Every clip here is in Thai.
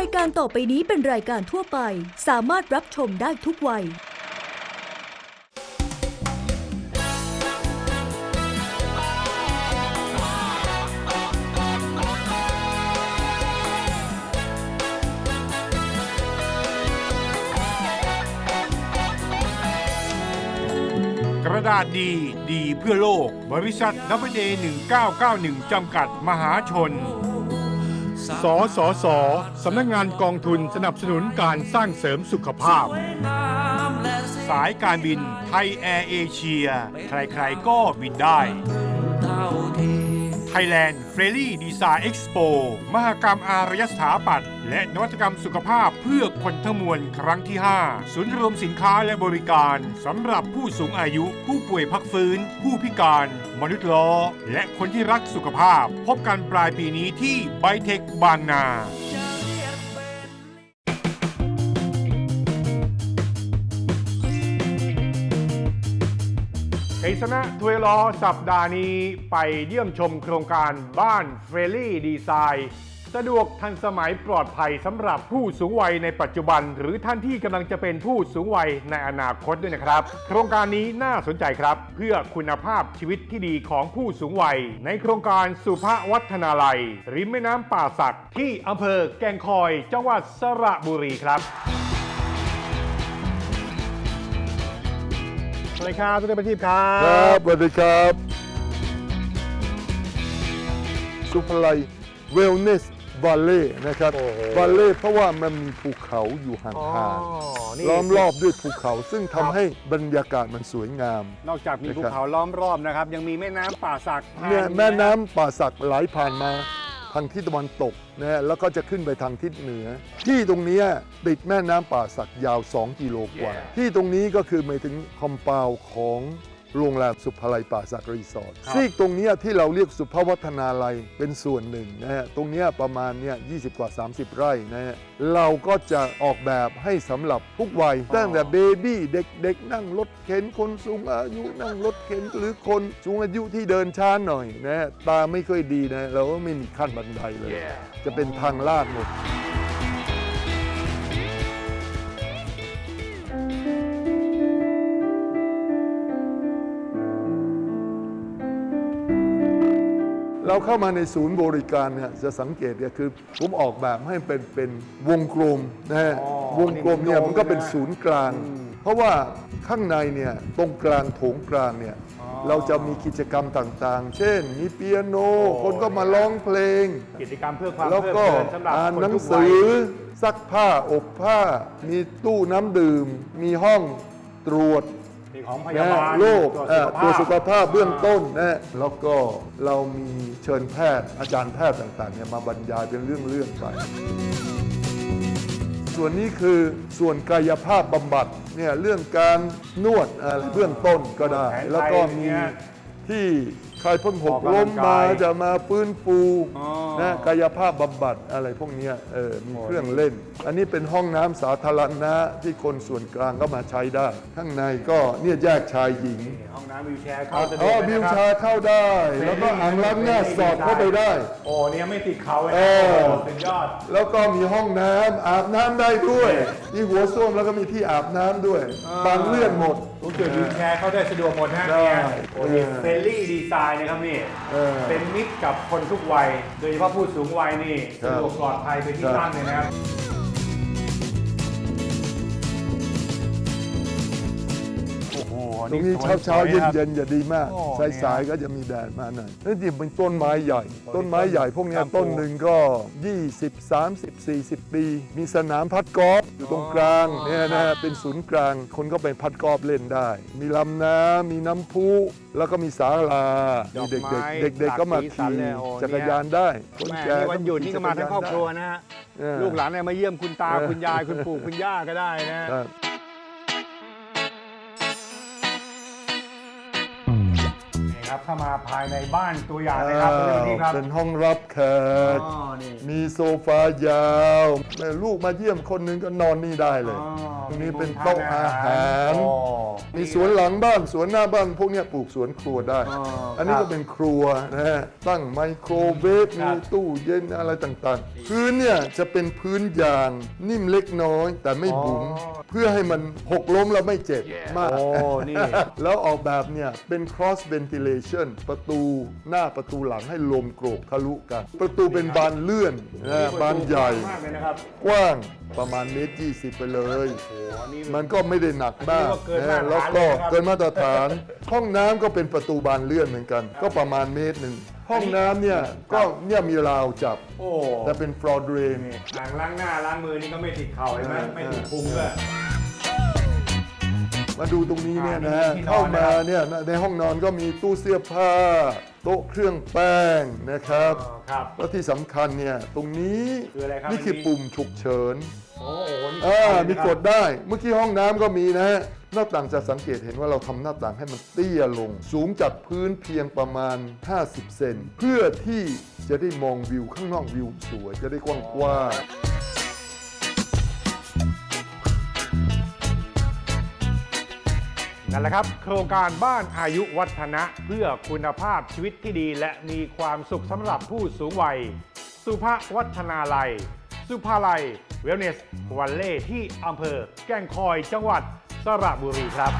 ายการต่อไปนี้เป็นรายการทั่วไป สามารถรับชมได้ทุกวัย กระดาษดีดีเพื่อโลก บริษัท w a 1991 จำกัดมหาชน สสสสำนักงานกองทุนสนับสนุนการสร้างเสริมสุขภาพ สายการบินไทยแอร์เอเชีย ใครๆก็บินได้ Thailand f r e l y Design Expo มหกรรมอารยสถาปัตย์และนวัตกรรมสุขภาพเพื่อคนทั้งมวลครั้งที่ 5 ศูนย์รวมสินค้าและบริการสำหรับผู้สูงอายุ ผู้ป่วยพักฟื้น ผู้พิการ มนุษย์ล้อ และคนที่รักสุขภาพ พบกันปลายปีนี้ที่ไบเทคบางนา กสนะทวยลอสัปดาห์นี้ไปเยี่ยมชมโครงการบ้านเฟรลี่ดีไซน์สะดวกทันสมัยปลอดภัยสำหรับผู้สูงวัยในปัจจุบัน หรือท่านที่กำลังจะเป็นผู้สูงวัยในอนาคตด้วยนะครับ โครงการนี้น่าสนใจครับ เพื่อคุณภาพชีวิตที่ดีของผู้สูงวัย ในโครงการสุภวัฒนาลัย ริมแม่น้ำป่าสักที่อำเภอแก่งคอยจังหวัดสระบุรีครับ สวัสดีครับทุกท่านประทีปครัครับบสวัสดีครับ สุภไลเวลเนสวาเล่นะครับโอ้โห วาเล่เพราะว่ามันมีภูเขาอยู่ห่างนี่ๆล้อมรอบด้วยภูเขาซึ่งทำให้บรรยากาศมันสวยงาม นอกจากมีนะครับภูเขาล้อมรอบนะครับ ยังมีแม่น้ำป่าสักเนี่ยผ่าแม่น้ำป่าสักไหลผ่านมา ทางทิศตะวันตกนะฮะแล้วก็จะขึ้นไปทางทิศเหนือ ที่ตรงเนี้ยติดแม่น้ำป่าสักยาว 2 กิโลกว่า ที่ตรงนี้ก็คือหมายถึงคอมเปาวของ โรงแรมสุภาลัยป่าสักรีสอร์ทซีกตรงเนี้ยที่เราเรียกสุภวัฒนาลัยเป็นส่วนหนึ่งนะฮะตรงเนี้ยประมาณเนี่ย20 กว่า 30 ไร่นะฮะเราก็จะออกแบบให้สำหรับทุกวัย ตั้งแต่เบบี้เด็กๆ นั่งรถเข็นคนสูงอายุนั่งรถเข็นหรือคนสูงอายุที่เดินช้าหน่อยนะฮะตาไม่ค่อยดีนะเราก็ไม่มีขั้นบันไดเลย จะเป็นทางลาดหมด เราเข้ามาในศูนย์บริการเนี่ยจะสังเกตเนี่ยคือ ผมออกแบบให้เป็นเป็นวงกลมนะฮะอ๋อวงกลมเนี่ยนี่มันก็เป็นโดมนะศูนย์กลาง เพราะว่าข้างในเนี่ยตรงกลางโถงกลางเนี่ยอ๋อเราจะมีกิจกรรมต่างๆ เช่น มีเปียโน คนก็มาร้องเพลง กิจกรรมเพื่อความแล้วเพลิดก็เพลินสำหรับอ่านคนหนังทุกวัสืยอซักผ้าอบผ้า มีตู้น้ำดื่ม มีห้องตรวจ มีของพนะยาบาลโรคตรวจเอ่อตรวจสุขภาพเบื้องาต้นนะแล้วก็เรามีเชิญแพทย์อาจารย์แพทย์ต่างๆเนี่ยมาบรรยายเป็นเรื่องๆไป ส่วนนี้คือส่วนกายภาพบำบัดเนี่ยเรื่องการนวดอะไรเบื้องต้นก็ได้แผนไทยแล้วก็มีเนี่ยที่ ใครเพิ่งหกออกกำลัล้งมกามายจะมาฟื้นฟูอ๋อนะกายภาพบำบัดอะไรพวกเนี้ยเออมีโอ้เครื่องเล่น อันนี้เป็นห้องน้ำสาธารณะที่คนส่วนกลางก็มาใช้ได้ ข้างในก็เนี่ยแยกชายหญิง ห้องน้ำวิวแชร์เข้าสะดอ๋วอกวิวแชร์เข้าได้ แล้วก็อ่างล้างหน้าสอดเข้าไปได้ โอ้เนี่ยไม่ติดเขาเลยเอนะอโอ้สุดยอด แล้วก็มีห้องน้ำอาบน้ำได้ด้วยมีหัวส้วมแล้วก็มีที่อาบน้ำด้วยอ่าบางเลื่อนหมดรู้สึกวิวแชร์เข้าได้สะดวกหมดนะได้เนี่ยโอ้นี่เออเฟรนลี่ดีไซน์นะครับนี่ เออ เป็นมิตรกับคนทุกวัย โดยเฉพาะผู้สูงวัยนี่ครัสะบดวกปลอดภัยเป็นที่ครับตั้งเลยนะครับ ตรงนี้สวเช้าเช้าสวเย็นครับเย็นๆจะดีมากโอ้สายสายๆก็จะมีแดดมาหน่อยแล้วที่เป็นต้นไม้ใหญ่ ต้นไม้ใหญ่พวกเนี้ยครับต้นหนึ่งก็ 20 30 40 ปี มีสนามพัดกอล์ฟอยู่ตรงกลางอ๋อเนี่ยนะเป็นศูนย์กลาง คนก็ไปพัดกอล์ฟเล่นได้ มีลำน้ำมีน้ำพุแล้วก็มีศาลาดมีอกเด็กไม้ๆเด็กๆก็มาหลากสีสันขี่เลยโอ้จักรยานได้คนแม่แก่นี่วันหยุดนี่ก็มาทั้งครอบครัวนะฮะเออลูกหลานเนี่ยมาเยี่ยมคุณตาเออคุณยายคุณปู่คุณย่าก็ได้นะ ครับนครับเข้ามาภายในบ้านตัวอย่างนะครับเป็นที่ครับ เป็นห้องรับแขกอ๋อนี่ มีโซฟายาวแม่ลูกมาเยี่ยมคนหนึงก็นอนนี่ได้เลย อ๋อตรงนี้เป็นโต๊ะอาหาร อ๋อมีสวนหลังบ้านสวนหน้าบ้านพวกเนี้ยปลูกสวนครัวได้ อ๋ออัอันนี้ครัก็บเป็นครัวนะฮะตั้งไมโครเวฟครัมีบ ตู้เย็นอะไรต่างๆ พื้นเนี่ยจะเป็นพื้นยางนิ่มเล็กน้อยแต่ไม่บุ๋ม อ๋อ เพื่อให้มันหกล้มแล้วไม่เจ็บมาก โอ้นี่ แล้วออกแบบเนี่ยเป็น cross ventilation ประตูหน้าประตูหลังให้ลมโกรกทะลุกัน ประตูเป็นบานเลื่อนนะบานใหญ่ มากเลยนะครับกว้างประมาณเมตรยี่สิบไปเลย โอ้โหนี่มันก็ไม่ได้หนักมากอันนี้ก็เกินมาตรฐานนะแล้วก็เลยนะครับ เกินมาตรฐาน ห้องน้ำก็เป็นประตูบานเลื่อนเหมือนกัน ก็ประมาณเมตรหนึ่ง ห้องน้ำเนี่ยก็เนี่ยมีราวจับ โอ้แต่เป็นฟลอร์เดรนล้างล้างหน้าล้างมือนี่ก็ไม่ติดเข่าเห็นไหมไม่ติดพุงด้วยมาดูตรงนี้เนี่ยนะอ่านี่ที่นอนเข้ามานะครับเนี่ยในห้องนอนก็มีตู้เสื้อผ้า โต๊ะเครื่องแป้งนะครับอ๋อครับแล้วที่สำคัญเนี่ยตรงนี้คืออะไรครับนี่คืออันนี้ปุ่มฉุกเฉิน โอ้โหนี่อ่าเลยนะครับมีกดได้ เมื่อกี้ห้องน้ำก็มีนะฮะ หน้าต่างจะสังเกตเห็นว่าเราทำหน้าต่างให้มันเตี้ยลง สูงจากพื้นเพียงประมาณ 50 เซน เพื่อที่จะได้มองวิวข้างนอกวิวสวย จะได้กว้างๆ นั่นแหละครับ โครงการบ้านอายุวัฒนะเพื่อคุณภาพชีวิตที่ดีและมีความสุขสำหรับผู้สูงวัย สุภวัฒนาลัย สุภาลัย เวลเนสวันเล่ที่อำเภอแก้งคอยจังหวัดสระบุรีครับ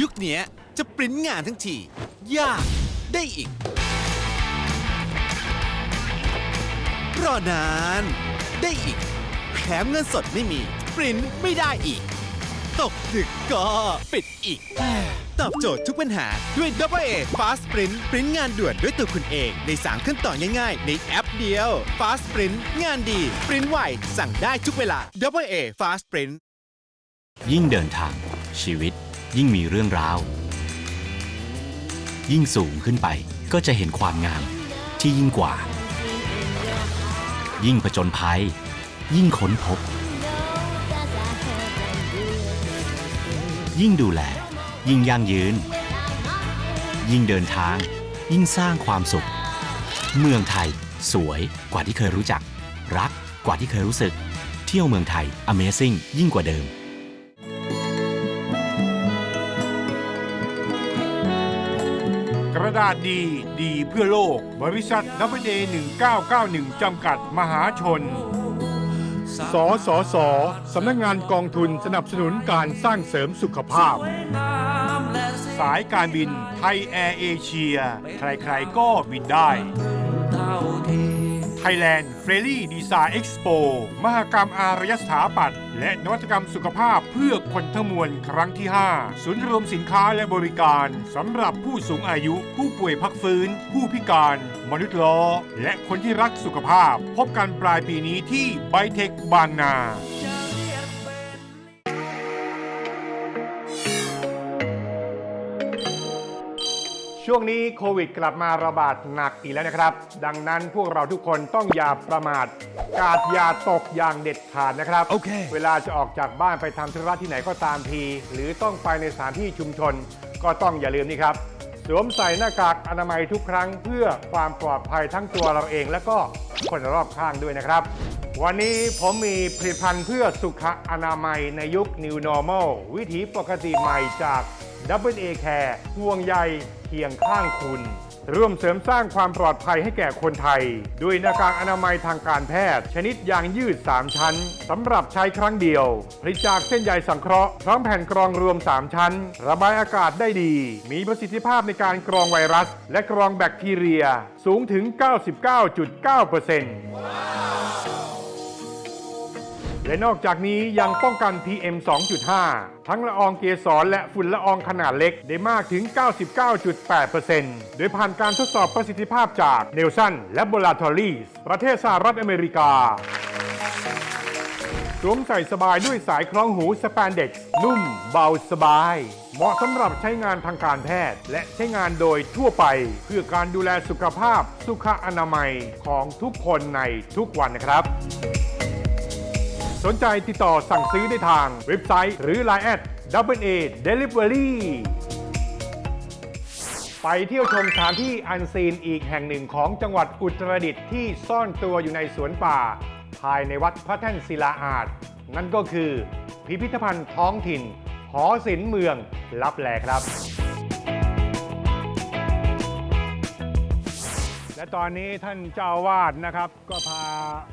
ยุคเนี้ยจะปริ้นงานทั้งที ยากได้อีก รอนาน ได้อีก แถมเงินสดไม่มี ปริ้นไม่ได้อีก ตกดึกก็ปิดอีก ตอบโจทย์ทุกปัญหาด้วย Double A Fast Print ปริ้นงานด่วนด้วยตัวคุณเอง ใน 3 ขั้นตอนง่ายๆ ในแอปเดียว Fast Print งานดี ปริ้นไว สั่งได้ทุกเวลา Double A Fast Print ยิ่งเดินทาง ชีวิต ยิ่งมีเรื่องราว ยิ่งสูงขึ้นไปก็จะเห็นความงามที่ยิ่งกว่า ยิ่งผจญภัย ยิ่งค้นพบ ยิ่งดูแล ยิ่งยั่งยืน ยิ่งเดินทาง ยิ่งสร้างความสุข เมืองไทย สวยกว่าที่เคยรู้จัก รักกว่าที่เคยรู้สึก เที่ยวเมืองไทย Amazing ยิ่งกว่าเดิมกระดาษดีดีเพื่อโลก บริษัท w a 1991 จำกัดมหาชน สสส สำนักงานกองทุนสนับสนุนการสร้างเสริมสุขภาพ สายการบินไทยแอร์เอเชีย ใครๆก็บินได้ Thailand f r e l y Design Expo มหกรรมอารยสถาปัตย์และนวัตกรรมสุขภาพเพื่อคนทั้งมวลครั้งที่ 5 ศูนย์รวมสินค้าและบริการสำหรับผู้สูงอายุ ผู้ป่วยพักฟื้น ผู้พิการ มนุษย์ล้อ และคนที่รักสุขภาพ พบกันปลายปีนี้ที่ไบเทคบางนา ช่วงนี้โควิดกลับมาระบาดหนักอีกแล้วนะครับ ดังนั้นพวกเราทุกคนต้องอย่าประมาท กาดอย่าตกอย่างเด็ดขาดนะครับ โอเค เวลาจะออกจากบ้านไปทำธุระที่ไหนก็ตามที หรือต้องไปในสถานที่ชุมชน ก็ต้องอย่าลืมนี่ครับ สวมใส่หน้ากากอนามัยทุกครั้ง เพื่อความปลอดภัยทั้งตัวเราเอง และก็คนรอบข้างด้วยนะครับ วันนี้ผมมีผลิตภัณฑ์เพื่อสุขอนามัยในยุค New Normal วิถีปกติใหม่จาก w a Care ห่วงใย เคียงข้างคุณ ร่วมเสริมสร้างความปลอดภัยให้แก่คนไทย ด้วยหน้ากากอนามัยทางการแพทย์ ชนิดยางยืด 3 ชั้นสำหรับใช้ครั้งเดียวผลิตจากเส้นใยสังเคราะห์พร้อมแผ่นกรองรวม 3 ชั้น ระบายอากาศได้ดี มีประสิทธิภาพในการกรองไวรัส และกรองแบคทีเรีย สูงถึง 99.9% และนอกจากนี้ยังป้องกัน PM 2.5 ทั้งละอองเกสรและฝุ่นละอองขนาดเล็กได้มากถึง 99.8%โดยผ่านการทดสอบประสิทธิภาพจากเนลสันและ b o l a t o r i e s ประเทศสหรัฐอเมริกาสวมใส่สบายด้วยสายคล้องหูสแปนเด็กนุ่มเบาสบาย เหมาะสำหรับใช้งานทางการแพทย์ และใช้งานโดยทั่วไป เพื่อการดูแลสุขภาพสุขอนามัยของทุกคนในทุกวันนะครับ สนใจติดต่อสั่งซื้อได้ทางเว็บไซต์หรือ Line แอด Double A Delivery ไปเที่ยวชมสถานที่อันซีนอีกแห่งหนึ่งของจังหวัดอุตรดิตถ์ที่ซ่อนตัวอยู่ในสวนป่า ภายในวัดพระแท่นศิลาอาจ นั่นก็คือ พิพิธภัณฑ์ท้องถิ่น หอศิลป์เมืองลับแลครับ และตอนนี้ท่านเจ้าวาดนะครับ ก็พา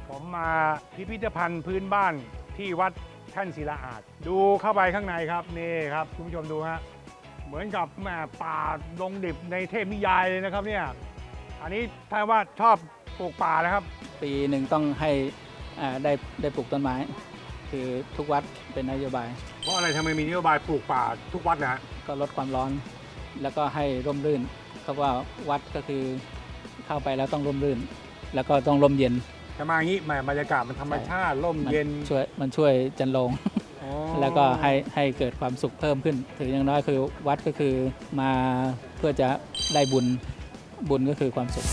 ผมมาพิพิธภัณฑ์พื้นบ้านที่วัดแท่นศิลาอาจดูเข้าไปข้างในครับนี่ครับคุณผู้ชมดูฮะเหมือนกับแหม่ป่าดงดิบในเทพนิยายเลยนะครับเนี่ยอันนี้ถ้าว่าชอบปลูกป่านะครับ ปีหนึ่งต้องให้อ่าได้ได้ปลูกต้นไม้ คือทุกวัดเป็นนโยบาย เพราะอะไรทำไมมีนโยบายปลูกป่าทุกวัดนะฮะก็ลดความร้อน แล้วก็ให้ร่มรื่นเขาว่าวัดก็คือ เข้าไปแล้วต้องร่มรื่น แล้วก็ต้องร่มเย็นจะมาอย่างนี้แหมบรรยากาศมันธรรมชาติร่มมันเย็นช่วยมันช่วยจันโลงอ๋อแล้วก็ให้ให้เกิดความสุขเพิ่มขึ้น ถืออย่างน้อยคือวัดก็คือมาเพื่อจะได้บุญบุญก็คือความสุข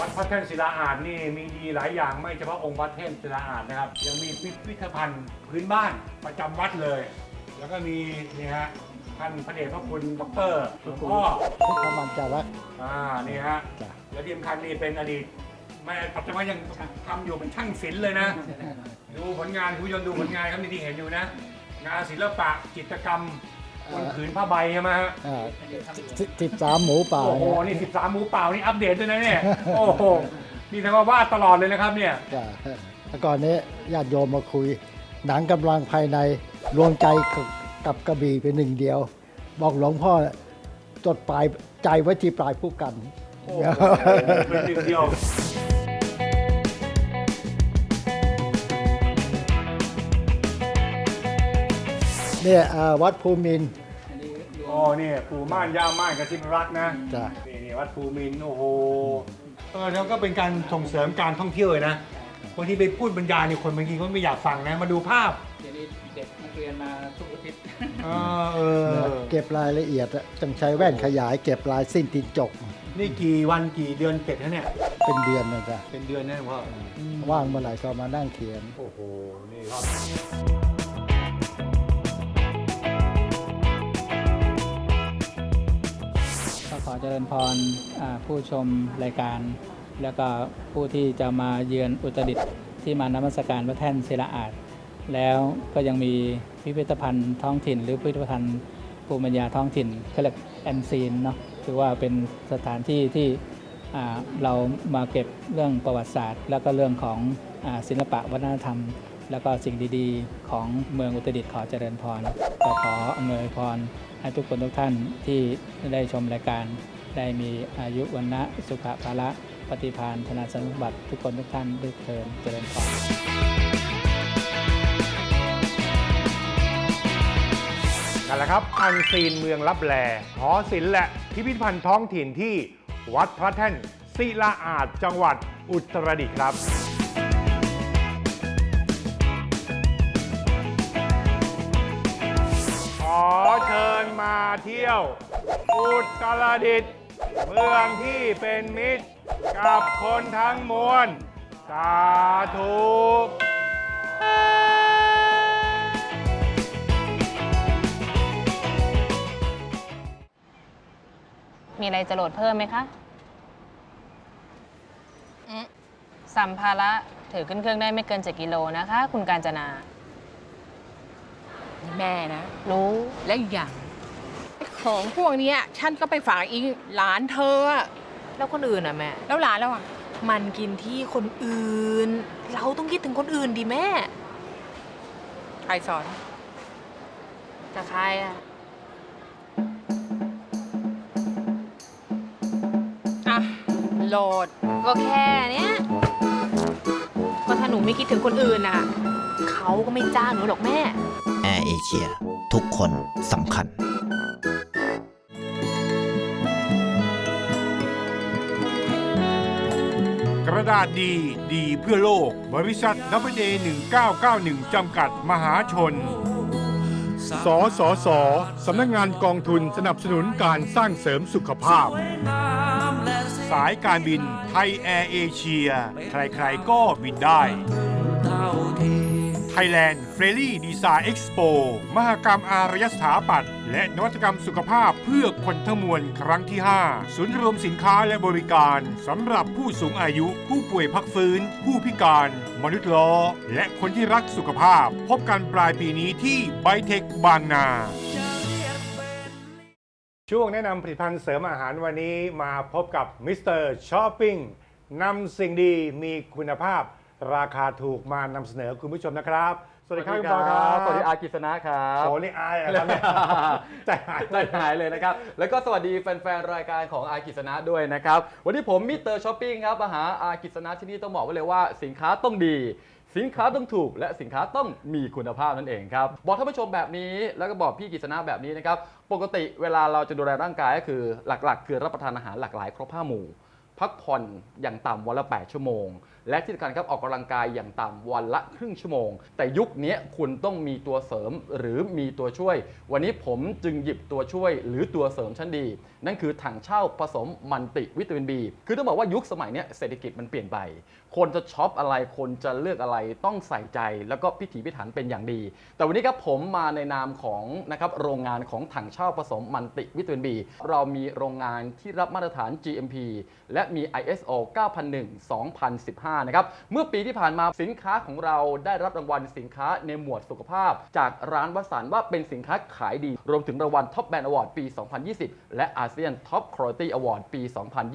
วัดพระแท่นศิลาอาจนี่มีดีหลายอย่างไม่เฉพาะองค์พระแท่นศิลาอาจนะครับ ยังมีพิพิธภัณฑ์พื้นบ้านประจำวัดเลย แล้วก็มีนี่ฮะ ท่านพระเดชพระคุณดอกเตอรหลวงพ่อพุทธมันจารัก อ่านี่ฮะจ้ะ และที่สำคัญนี่เป็นอดีตแม่ปัจจุบันยังทำอยู่เป็นช่างศิลป์เลยนะ ดูผลงานคุณผู้ชมดูผลงานครับนี่ที่เห็นอยู่นะ งานศิลปะจิตรกรรมบนผืนผ้าใบใช่ไหมฮะ สิบสามหมูป่าโอ้โห นี่ 13 หมูเปล่า นี่อัปเดตด้วยนะเนี่ย โอ้โห นี่ทำมาวาดตลอดเลยนะครับเนี่ย จ้ะแต่ก่อนนี้ญาติโยมมาคุย หนังกำลังภายในรวมใจ กับกระบี่เป็นหนึ่งเดียว บอกหลวงพ่อจดปลายใจไว้ที่ปลายผู้กันโอ้โหเป็นหนึ่งเดียวเนี่ยอ่าวัดภูมินทร์ อ๋อเนี่ยปู่ม่านย่าม่านกระซิบรักนะจ้ะ นี่นี่วัดภูมินทร์โอ้โหเออแล้วก็เป็นการส่งเสริมการท่องเที่ยวเลยนะบางทีไปพูดบรรยายเนี่ยคนบางทีก็ไม่อยากฟังนะ มาดูภาพ อาทิตย์เออเออ เก็บรายละเอียดอะต้องใช้แว่นขยายเก็บลายสิ้นตินจก นี่กี่วันกี่เดือนเสร็จแล้วเนี่ย เป็นเดือนนะจ๊ะเป็นเดือนนะหลวงพ่ออืมว่างเมื่อไหร่ก็มานั่งเขียน โอ้โห นี่ครับ ก็ขอเจริญพรอ่าผู้ชมรายการ แล้วก็ผู้ที่จะมาเยือนอุตรดิตถ์ที่มานมัสการพระแท่นศิลาอาจ แล้วก็ยังมีพิพิธภัณฑ์ท้องถิ่น หรือพิพิธภัณฑ์ภูมิปัญญาท้องถิ่นเขาเรียกแอนซีนเนาะคือว่าเป็นสถานที่ที่เรามาเก็บเรื่องประวัติศาสตร์ แล้วก็เรื่องของศิลปะวัฒนธรรม แล้วก็สิ่งดีๆ ของเมืองอุตรดิตถ์ขอเจริญพรก็ขออำนวยพรให้ทุกคนทุกท่านที่ได้ชมรายการ ได้มีอายุวันนะสุขภาละปฏิพานธนาสมบัติทุกคนทุกท่านด้วยเทินเจริญพร นั่นแหละครับอันซีนเมืองลับแลหอศิลป์และพิพิธภัณฑ์ท้องถิ่นที่วัดพระแท่นศิลาอาจจังหวัดอุตรดิตถ์ครับ ขอเชิญมาเที่ยว อุตรดิตถ์เมืองที่เป็นมิตร กับคนทั้งมวล สาธุ มีอะไรจะโหลดเพิ่มไหมคะอืมสัมภาระถือขึ้นเครื่องได้ไม่เกิน7กิโลนะคะ คุณการจนาแม่นะ รู้ และอีกอย่างไอ้ของพวกเนี้ยฉันก็ไปฝากอีหลานเธออะแล้วคนอื่นอะแม่ แล้วหลานแล้วอะ มันกินที่คนอื่น เราต้องคิดถึงคนอื่นดิแม่ ใครสอน จะใครอะอะ โหลด ก็แค่เนี้ยก็ถ้าหนูไม่คิดถึงคนอื่นน่ะ เขาก็ไม่จ้างหนูหรอกแม่ แอร์เอเชีย ทุกคนสำคัญ กระดาษดีดีเพื่อโลก บริษัท w a 1991 จำกัดมหาชน สสส สำนักงานกองทุนสนับสนุนการสร้างเสริมสุขภาพส สายการบินไทยแอร์เอเชีย ใครๆก็บินได้ Thailand f r e l y Design Expo มหกรรมอารยสถาปัตย์และนวัตกรรมสุขภาพเพื่อคนทั้งมวลครั้งที่ 5 ศูนย์รวมสินค้าและบริการสำหรับผู้สูงอายุ ผู้ป่วยพักฟื้น ผู้พิการ มนุษย์ล้อ และคนที่รักสุขภาพ พบกันปลายปีนี้ที่ไบเทคบางนา ช่วงแนะนำผลิตภัณฑ์เสริมอาหารวันนี้มาพบกับมิสเตอร์ช้อปปิ้งนำสิ่งดีมีคุณภาพ ราคาถูกมานำเสนอคุณผู้ชมนะครับ สวัสดีครับคุณบอลครับสวัสดีอากิษณะครับโอ้นี่อายเหรอครับเนี่ยใจหายใจหายเลยนะครับ แล้วก็สวัสดีแฟนๆ รายการของอากิษณะด้วยนะครับ วันนี้ผมมิสเตอร์ช้อปปิ้งครับมาหาอากิษณะที่นี่ต้องบอกไว้เลยว่าสินค้าต้องดี สินค้าต้องถูก และสินค้าต้องมีคุณภาพนั่นเองครับ บอกท่านผู้ชมแบบนี้แล้วก็บอกพี่กิษณะแบบนี้นะครับ ปกติเวลาเราจะดูแลร่างกายก็คือหลักๆ คือรับประทานอาหารหลากหลายครบห้าหมู่ พักผ่อนอย่างต่ำวันละ 8 ชั่วโมง และที่สำคัญครับออกกำลังกายอย่างต่ำวันละครึ่งชั่วโมง แต่ยุคนี้คุณต้องมีตัวเสริมหรือมีตัวช่วย วันนี้ผมจึงหยิบตัวช่วยหรือตัวเสริมชั้นดี นั่นคือถังเช่าผสมมันติวิตามินบีคือต้องบอกว่ายุคสมัยนี้เศรษฐกิจมันเปลี่ยนไป คนจะช็อปอะไรคนจะเลือกอะไรต้องใส่ใจ แล้วก็พิถีพิถันเป็นอย่างดี แต่วันนี้ครับผมมาในนามของนะครับโรงงานของถังเช่าผสมมันติวิตามินบีเรามีโรงงานที่รับมาตรฐาน GMP และมี ISO 9001 2015 5 นะครับ เมื่อปีที่ผ่านมาสินค้าของเราได้รับรางวัลสินค้าในหมวดสุขภาพ จากร้านวสันต์ว่าเป็นสินค้าขายดี รวมถึงรางวัล Top Brand Award ปี 2020 และอาเซียน Top Quality Award ปี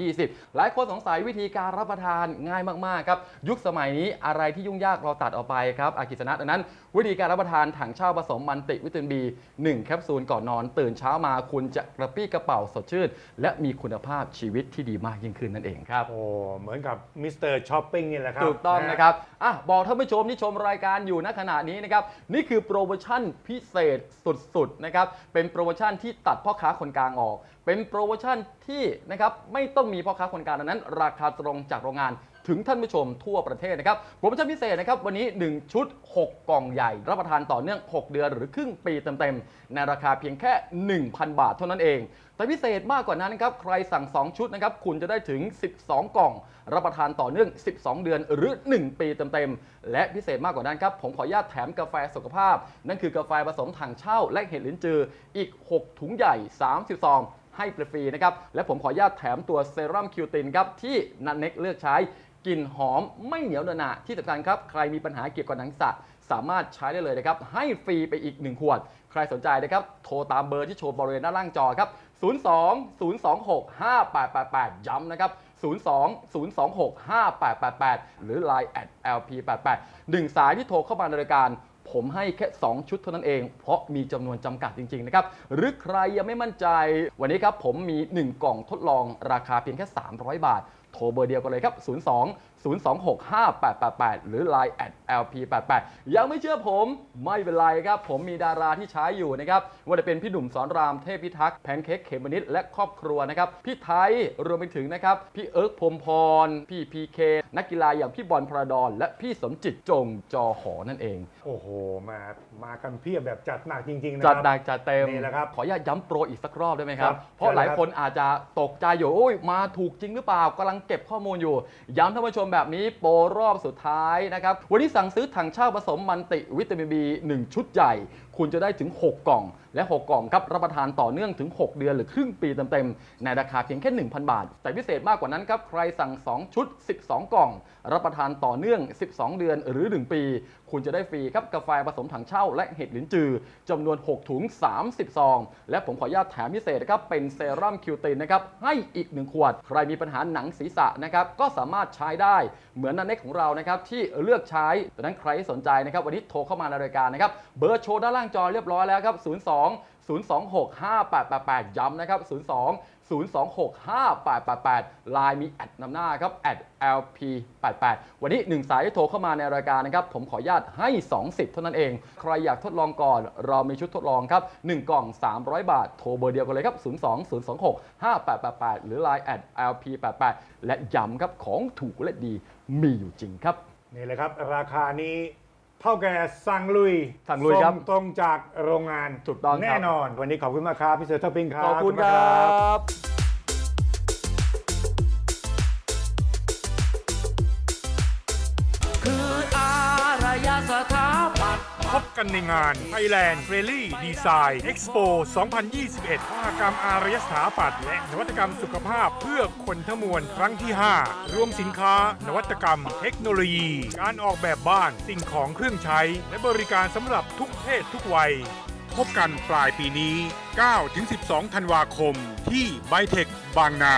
2020 หลายคนสงสัยวิธีการรับประทานง่ายมากๆครับยุคสมัยนี้อะไรที่ยุ่งยากเราตัดออกไปครับอากิษณะดังนั้น วิธีการรับประทานถังเช่าผสมมันติวิตามินบี1แคปซูลก่อนนอน ตื่นเช้ามาคุณจะกระปรี้กระเป๋าสดชื่น และมีคุณภาพชีวิตที่ดีมากยิ่งขึ้นนั่นเองครับโอ้เหมือนกับมิสเตอร์ช้อปปิ้งนี่แหละครับถูกต้องนะครับอะบอกท่านผู้ชมที่ชมรายการอยู่ณขณะนี้นะครับนี่คือโปรโมชั่นพิเศษสุดๆนะครับเป็นโปรโมชั่นที่ตัดพ่อค้าคนกลางออก เป็นโปรโมชั่นที่นะครับไม่ต้องมีพ่อค้าคนกลางดังนั้น ราคาตรงจากโรงงาน ถึงท่านผู้ชมทั่วประเทศนะครับโปรโมชั่นพิเศษนะครับวันนี้ 1 ชุด 6 กล่องใหญ่ รับประทานต่อเนื่อง 6 เดือนหรือครึ่งปีเต็มๆ ในราคาเพียงแค่ 1,000 บาทเท่านั้นเอง แต่พิเศษมากกว่านั้นนะครับใครสั่ง 2 ชุดนะครับคุณจะได้ถึง 12 กล่อง รับประทานต่อเนื่อง 12 เดือนหรือ 1 ปีเต็มๆ และพิเศษมากกว่านั้นครับผมขออนุญาตแถมกาแฟสุขภาพ นั่นคือกาแฟผสมถังเช่า และเห็ดลิ้นจืออีก 6 ถุงใหญ่ 30 ซองให้ฟรีๆนะครับ และผมขออนุญาตแถมตัวเซรั่มคิวตินครับที่นันเน็กเลือกใช้ กลิ่นหอมไม่เหนียวเนอะหนะที่สำคัญครับ ใครมีปัญหาเกี่ยวกับหนังสัตว์สามารถใช้ได้เลยนะครับ ให้ฟรีไปอีก 1 ขวด ใครสนใจนะครับ โทรตามเบอร์ที่โชว์บริเวณด้านล่างจอครับ 02 026 5888 ย้ำนะครับ 02 026 5888 หรือ Line at lp88 1สายที่โทรเข้ามาในรายการ ผมให้แค่ 2 ชุดเท่านั้นเอง เพราะมีจำนวนจำกัดจริง ๆ นะครับ หรือใครยังไม่มั่นใจ วันนี้ครับผมมี 1 กล่องทดลองราคาเพียงแค่ 300 บาท โทรเบอร์เดียวกันเลยครับ 02 026 5888 หรือ Line at lp88 ยังไม่เชื่อผมไม่เป็นไรครับ ผมมีดาราที่ใช้อยู่นะครับว่าจะเป็นพี่หนุ่มสอนรามเทพพิทักษ์แพนเค้กเขมมะนิดและครอบครัวนะครับ พี่ไทยรวมไปถึงนะครับ พี่เอิร์กพรหมพร พี่พีเคนักกีฬาอย่างพี่บอลพระดอนและพี่สมจิตจงจอหอนั่นเอง โอ้โห มามากันเพียบแบบจัดหนักจริง ๆ นะคจัรัดหนักจัดเต็ม นี่แหละครับขออนุญาตย้ำโปรอีกสักรอบได้ไหมครับ ครับเพราะหลายเชิญเลยครับคนอาจจะตกใจอยู่โอ้ยมาถูกจริงหรือเปล่ากำลังเก็บข้อมูลอยู่ ย้ำท่านผู้ชมแบบนี้โปรรอบสุดท้ายนะครับ วันนี้สั่งซื้อถังเช่าผสมมันติวิตามินบี1ชุดใหญ่ คุณจะได้ถึง 6 กล่อง และ 6 กล่องครับรับประทานต่อเนื่องถึง 6 เดือนหรือครึ่งปีเต็มๆ ในราคาเพียงแค่ 1,000 บาท แต่พิเศษมากกว่านั้นครับ ใครสั่ง 2 ชุด 12 กล่อง รับประทานต่อเนื่อง 12 เดือนหรือ 1 ปี คุณจะได้ฟรีครับกาแฟผสมถังเช่า และเห็ดหลินจือจำนวน 6 ถุง 30 ซอง และผมขออนุญาตแถมพิเศษนะครับเป็นเซรั่มคิวตินนะครับให้อีก 1 ขวด ใครมีปัญหาหนังศีรษะนะครับก็สามารถใช้ได้เหมือนนันเน็กของเรานะครับที่เลือกใช้ดังนั้นใครสนใจนะครับวันนี้โทรเข้ามาในรายการนะครับเบอร์โชว์ด้านล่างจอเรียบร้อยแล้วครับ 02 026 5888 ย้ำนะครับ 02 026 5888ลน์มีแอดนำหน้าครับแอด lp88 วันนี้ 1 สายที่โทรเข้ามาในรายการนะครับ ผมขออนุญาตให้ 2 สิทธิ์เท่านั้นเอง ใครอยากทดลองก่อน เรามีชุดทดลองครับ 1 กล่อง 300 บาท โทรเบอร์เดียวกันเลยครับ 02 026 5888 หรือ Line แอด lp88 และย้ำครับของถูกและดีมีอยู่จริงครับ นี่เลยครับ ราคานี้ เท่าแก่สั่งลุยสั่งลุยครับ ส่ตรงจากโรงงานถูกต้องครับแน่นอน วันนี้ขอบคุณมากครับพี่เสือท็อปปิ้งครับ ขอบคุณคมากรับ พบกันในงาน Thailand f r e l y Design Expo 2021มหกรรมอารยสถาปัตย์และนวัตกรรมสุขภาพเพื่อคนทั้งมวลครั้งที่ 5 รวมสินค้า นวัตกรรม เทคโนโลยี การออกแบบบ้านสิ่งของเครื่องใช้ และบริการสำหรับทุกเพศทุกวัย พบกันปลายปีนี้ 9-12 ธันวาคม ที่ไบเทคบางนา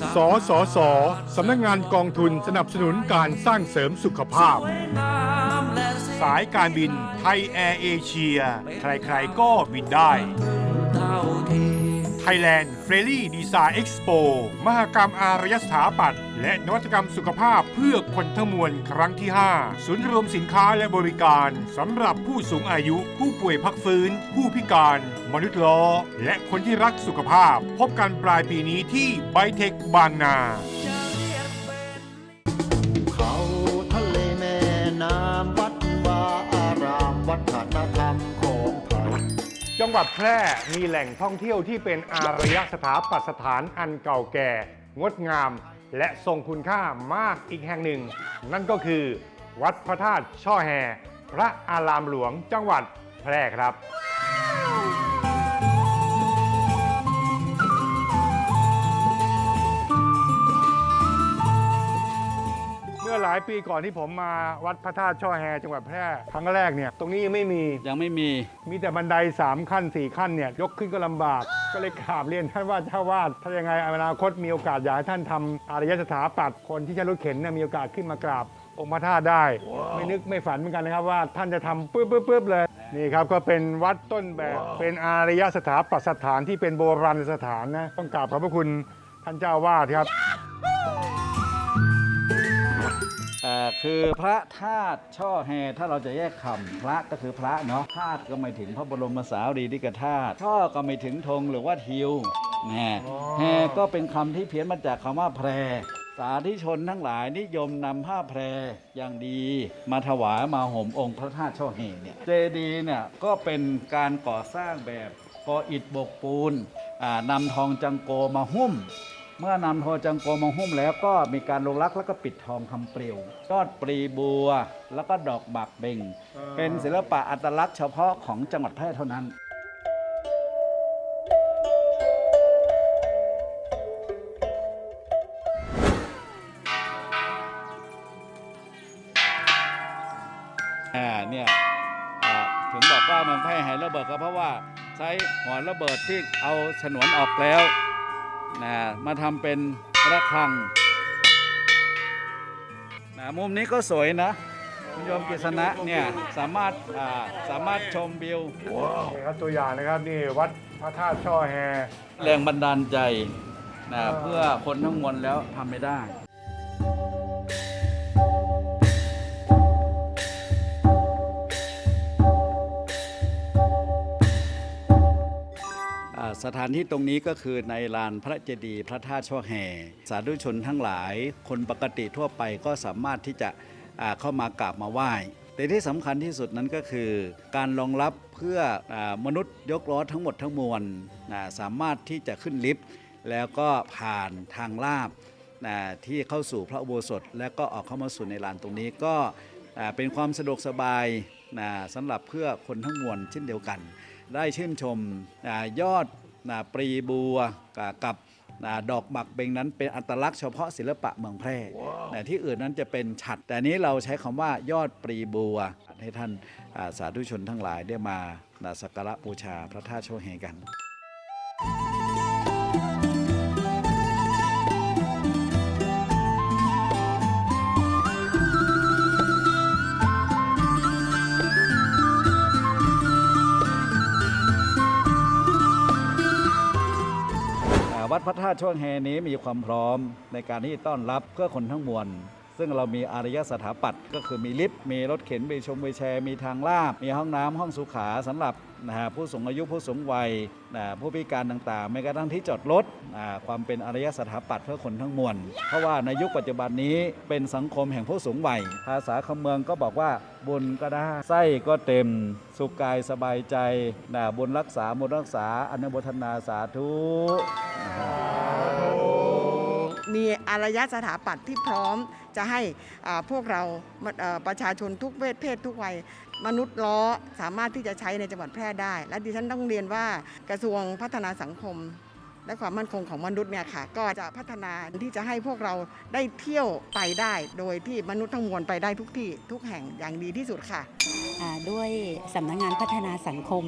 สสส สำนักงานกองทุนสนับสนุนการสร้างเสริมสุขภาพ สายการบินไทยแอร์เอเชีย ใครๆก็บินได้ Thailand f r e l y Design Expo มหกรรมอารยสถาปัตย์และนวัตกรรมสุขภาพเพื่อคนทั้งมวลครั้งที่ 5 ศูนย์รวมสินค้าและบริการสำหรับผู้สูงอายุ ผู้ป่วยพักฟื้น ผู้พิการ มนุษย์ล้อ และคนที่รักสุขภาพ พบกันปลายปีนี้ที่ไบเทคบางนาเขาทะเลแม่น้ำวัดวาอารามวัฒนธรรม จังหวัดแพร่มีแหล่งท่องเที่ยวที่เป็นอารยสถาปัตยสถานอันเก่าแก่ งดงาม และทรงคุณค่ามากอีกแห่งหนึ่ง นั่นก็คือวัดพระธาตุช่อแฮ พระอารามหลวงจังหวัดแพร่ครับ หลายปีก่อนที่ผมมาวัดพระธาตุช่อแฮจังหวัดแพร่ครั้งแรกเนี่ยตรงนี้ยังไม่มี ยังไม่มี มีแต่บันได 3 ขั้น 4 ขั้นเนี่ยยกขึ้นก็ลำบาก ก็เลยกราบเรียนท่านว่าเจ้าวาดถ้ายังไงอนาคตมีโอกาสอยากให้ท่านทำอารยสถาปัตย์คนที่ใช้รถเข็นเนี่ยมีโอกาสขึ้นมากราบองค์พระธาตุได้ ไม่นึกไม่ฝันเหมือนกันนะครับว่าท่านจะทำปึ๊บปึ๊บปึ๊บเลยนี่ครับก็เป็นวัดต้นแบบเป็นอารยสถาปัตย์สถานที่เป็นโบราณสถานนะต้องกราบขอบพระคุณท่านเจ้าวาดครับ คือพระธาตุช่อแฮถ้าเราจะแยกคำพระก็คือพระเนาะธาตุก็หมายถึงพระบรมสารีริกธาตุช่อก็หมายถึงธงหรือว่าทิวนะแฮก็เป็นคำที่เพี้ยนมาจากคำว่าแพร สาธุชนทั้งหลายนิยมนำผ้าแพรอย่างดีมาถวายมาห่มองค์พระธาตุช่อแฮเนี่ยเจดีย์เนี่ยก็เป็นการก่อสร้างแบบก่ออิฐบกปูนอ่านำทองจังโกมาหุ้ม เมื่อนำทองจังโกมาหุ้มแล้วก็มีการลงรักแล้วก็ปิดทองคำเปลวยอดปรีบัว แล้วก็ดอกหมากเบ่ง เป็นศิลปะอัตลักษณ์เฉพาะของจังหวัดแพร่เท่านั้นอ่าเนี่ยอ่าถึงบอกว่าเมืองแพร่หายระเบิดก็เพราะว่าใช้หัวระเบิดที่เอาฉนวนออกแล้ว นะมาทำเป็นระฆังนะมุมนี้ก็สวยนะคุณโยมกฤษณะเนี่ยสามารถอ่าสามารถชมวิว นี่ครับตัวอย่างนะครับนี่วัดพระธาตุช่อแฮ แรงบันดาลใจนะเพื่อคนทั้งมวลแล้วทำไม่ได้ สถานที่ตรงนี้ก็คือในลานพระเจดีย์พระธาตุช่อแห่ สาธุชนทั้งหลาย คนปกติทั่วไปก็สามารถที่จะเข้ามากราบมาไหว้แต่ที่สำคัญที่สุดนั้นก็คือ การรองรับเพื่ออมนุษย์ยกล้อทั้งหมดทั้งมวลสามารถที่จะขึ้นลิฟต์แล้วก็ผ่านทางลาบที่เข้าสู่พระอุโบสถ แล้วก็ออกเข้ามาสู่ในลานตรงนี้ก็เป็นความสะดวกสบายสำหรับเพื่อคนทั้งมวลเช่นเดียวกัน ได้ชื่นชมอยอด นะปรีบัวกับกับนะดอกหมักเบงนั้นเป็นอัตลักษณ์เฉพาะศิลปะเมืองแพร่แต่ที่อื่นนั้นจะเป็นฉัด แต่อันนี้เราใช้คำว่ายอดปรีบัว ให้ท่านอ่าสาธุชนทั้งหลายได้มานะสักการะบูชาพระธาตุโชเฮกัน พระธาตุช่วงแฮนี้มีความพร้อมในการที่ต้อนรับเพื่อคนทั้งมวลซึ่งเรามีอารยสถาปัตย์ก็คือมีลิฟต์มีรถเข็นมีชมวิแชร์มีทางลาบมีห้องน้ำห้องสุขาสำหรับ นะฮะผู้สูงอายุผู้สูงวัยนะผู้พิการต่างๆแม้กระทั่งที่จอดรถอ่าความเป็นอารยสถาปัตย์เพื่อคนทั้งมวล เพราะว่าในยุคปัจจุบันนี้เป็นสังคมแห่งผู้สูงวัย ภาษาคำเมืองก็บอกว่าบุญก็ได้ไส้ก็เต็ม สุขกายสบายใจนะบุญรักษาบุญรักษาอนุโมทนาสาธุมีอารยสถาปัตย์ที่พร้อมจะให้อ่าพวกเราเอ่อประชาชนทุกเพศเพศทุกวัย มนุษย์ล้อสามารถที่จะใช้ในจังหวัดแพร่ได้ และดิฉันต้องเรียนว่ากระทรวงพัฒนาสังคม และความมั่นคงของมนุษย์เนี่ยค่ะ ก็จะพัฒนาที่จะให้พวกเราได้เที่ยวไปได้ โดยที่มนุษย์ทั้งมวลไปได้ทุกที่ทุกแห่งอย่างดีที่สุดค่ะ ด้วยสำนักงานพัฒนาสังคม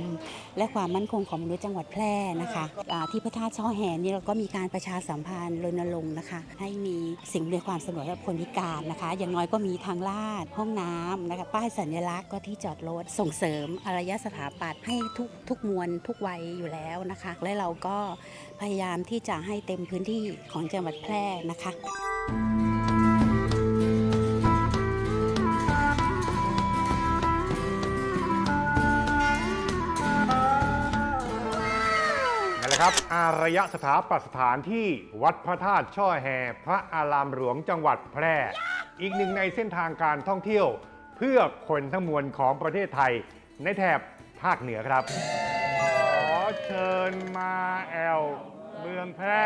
และความมั่นคงของมนุษย์จังหวัดแพร่นะคะที่พระธาตุช่อแหนี่เราก็มีการประชาสัมพันธ์รณรงค์นะคะ ให้มีสิ่งอำนวยความสะดวกสำหรับคนพิการนะคะ อย่างน้อยก็มีทางลาดห้องน้ำนะคะป้ายสัญลักษณ์ก็ที่จอดรถส่งเสริมอารยสถาปัตย์ให้ทุกทุกมวลทุกวัยอยู่แล้วนะคะ และเราก็พยายามที่จะให้เต็มพื้นที่ของจังหวัดแพร่นะคะ นะครับ อารยสถาปัตสถานที่วัดพระธาตุช่อแฮพระอารามหลวงจังหวัดแพร่ อีกหนึ่งในเส้นทางการท่องเที่ยว เพื่อคนทั้งมวลของประเทศไทย ในแถบภาคเหนือครับ ขอเชิญมาแอล เมืองแพร่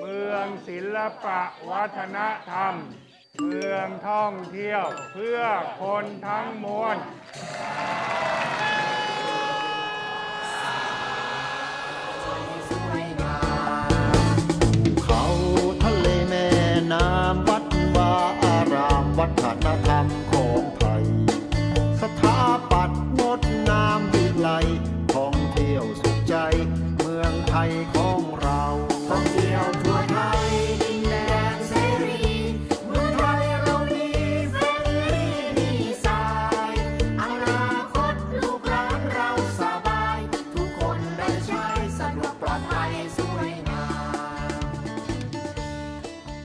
เมืองศิลปะวัฒนธรรม เมืองท่องเที่ยวเพื่อคนทั้งมวล วัฒนธรรม